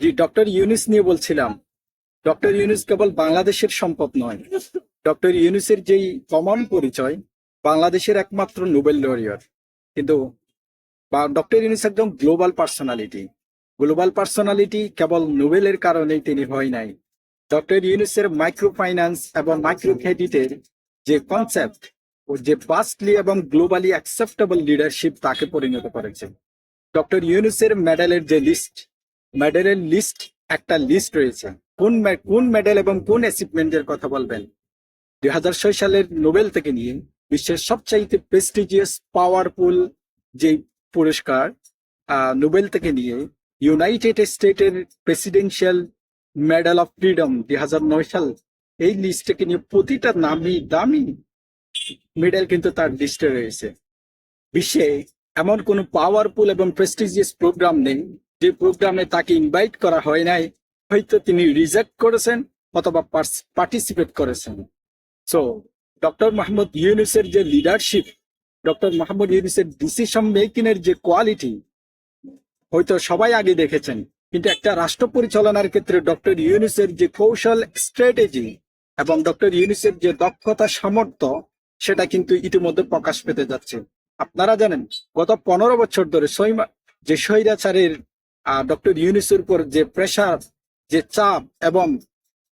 জি, doctor Yunus নিয়ে বলছিলাম। Doctor Yunus কেবল বাংলাদেশের সম্পদ নয়। ডক্টর ইউনুসের যেই কমন পরিচয়, বাংলাদেশের একমাত্র নোবেল লরিয়র। কিন্তু ডক্টর ইউনুস একদম গ্লোবাল পার্সোনালিটি। গ্লোবাল পার্সোনালিটি কেবল নোবেলের কারণেই তিনি হয় নাই। ডক্টর ইউনুসের মাইক্রো ফাইন্যান্স এবং মাইক্রো ক্রেডিটের যে কনসেপ্ট, ও যে বাস্টলি এবং গ্লোবালি অ্যাকসেপ্টেবল লিডারশিপ তাকে পরিণত করেছে। ডক্টর ইউনুসের মেডেলের যে লিস্ট মেডেলের লিস্ট একটা লিস্ট রয়েছে। কোন কোন মেডেল এবং কোন অ্যাচিভমেন্টের কথা বলবেন? দুই হাজার ছয় সালের নোবেল থেকে নিয়ে বিশ্বের সবচাইতে প্রেস্টিজিয়াস পাওয়ারফুল যে পুরস্কার নোবেল থেকে নিয়ে ইউনাইটেড স্টেটের প্রেসিডেন্সিয়াল মেডেল অফ ফ্রিডম দুই হাজার নয় সাল, এই লিস্টটাকে নিয়ে প্রতিটা নামি দামি মেডেল কিন্তু তার লিস্টে রয়েছে। বিশ্বে এমন কোনো পাওয়ারফুল এবং প্রেস্টিজিয়াস প্রোগ্রাম নেই যে প্রোগ্রামে তাকে ইনভাইট করা হয় নাই, হয়তো তিনি রিজেক্ট করেছেন অথবা পার্টিসিপেট করেছেন। সো ডক্টর মোহাম্মদ ইউনুসের যে লিডারশিপ ডক্টর মোহাম্মদ ইউনুসের ডিসিশন মেকিং এর যে কোয়ালিটি হয়তো সবাই আগে দেখেছেন। কিন্তু একটা রাষ্ট্র পরিচালনার ক্ষেত্রে ডক্টর ইউনুসের যে কৌশল স্ট্র্যাটেজি এবং ডক্টর ইউনুসের যে দক্ষতা, সামর্থ্য, সেটা কিন্তু ইতিমধ্যে প্রকাশ পেতে যাচ্ছে। আপনারা জানেন, গত পনেরো বছর ধরে সৈমা যে স্বৈরাচারের ডক্টর ইউনিসের উপর যে প্রেশার যে চাপ এবং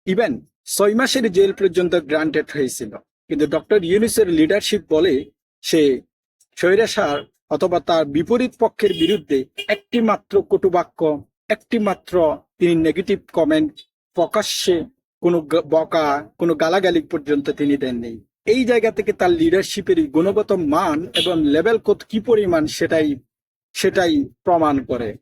ইভেন ছয় মাসের জেল পর্যন্ত গ্রান্টেড হয়েছিল। কিন্তু ডক্টর ইউনিসের লিডারশিপ বলে সে স্বৈরাচার অথবা তার বিপরীত পক্ষের বিরুদ্ধে একটি মাত্র কটুবাক্য একটি মাত্র তিনি নেগেটিভ কমেন্ট প্রকাশ্যে কোনো বকা, কোনো গালাগালি পর্যন্ত তিনি দেননি। এই জায়গা থেকে তার লিডারশিপের গুণগত মান এবং লেভেল কত কি পরিমাণ সেটাই সেটাই প্রমাণ করে।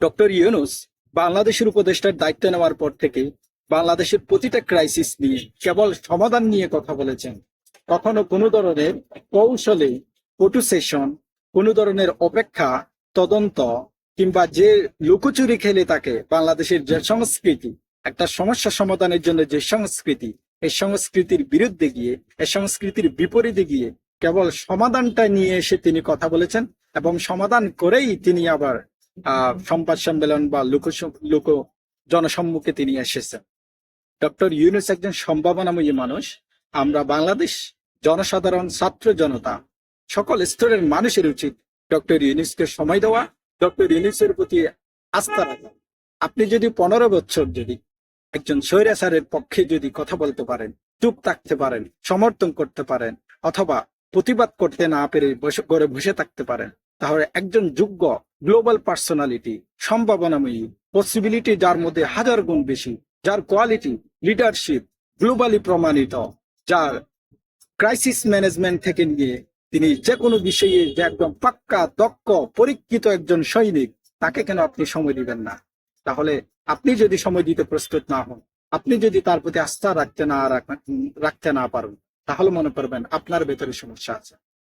ডক্টর ইউনুস বাংলাদেশের উপদেষ্টার দায়িত্ব নেওয়ার পর থেকে বাংলাদেশের প্রতিটা ক্রাইসিস নিয়ে কেবল সমাধান নিয়ে কথা বলেছেন। কখনো কোনো ধরনের কৌশলে পটু সেশন কোনো ধরনের অপেক্ষা, তদন্ত, কিংবা যে লুকোচুরি খেলে তাকে বাংলাদেশের যে সংস্কৃতি, একটা সমস্যা সমাধানের জন্য যে সংস্কৃতি এই সংস্কৃতির বিরুদ্ধে গিয়ে এই সংস্কৃতির বিপরীতে গিয়ে কেবল সমাধানটা নিয়ে এসে তিনি কথা বলেছেন এবং সমাধান করেই তিনি আবার সংবাদ সম্মেলন বা লোক লোক জনসম্মুখে তিনি এসেছেন। ডক্টর ইউনুস একজন সম্ভাবনাময়ী মানুষ। আমরা বাংলাদেশ জনসাধারণ, ছাত্র জনতা, সকল স্তরের মানুষের উচিত ডক্টর ইউনুসকে সময় দেওয়া, ডক্টর ইউনুসের প্রতি আস্থা রাখা। আপনি যদি পনেরো বছর যদি একজন স্বৈরাচারের পক্ষে যদি কথা বলতে পারেন, চুপ থাকতে পারেন, সমর্থন করতে পারেন, অথবা প্রতিবাদ করতে না পেরে করে বসে থাকতে পারেন তাহলে একজন যোগ্য গ্লোবাল পার্সোনালিটি সম্ভাবনাময়ী পসিবিলিটি যার মধ্যে হাজার গুণ বেশি, যার কোয়ালিটি লিডারশিপ গ্লোবালি প্রমাণিত, যার ক্রাইসিস ম্যানেজমেন্ট থেকে নিয়ে তিনি যে কোনো বিষয়ে যে একদম পাক্কা, দক্ষ, পরীক্ষিত একজন সৈনিক, তাকে কেন আপনি সময় দিবেন না? তাহলে আপনি যদি সময় দিতে প্রস্তুত না হন, আপনি যদি তার প্রতি আস্থা রাখতে না রাখতে না পারেন, তাহলে মনে করবেন আপনার ভেতরে সমস্যা আছে।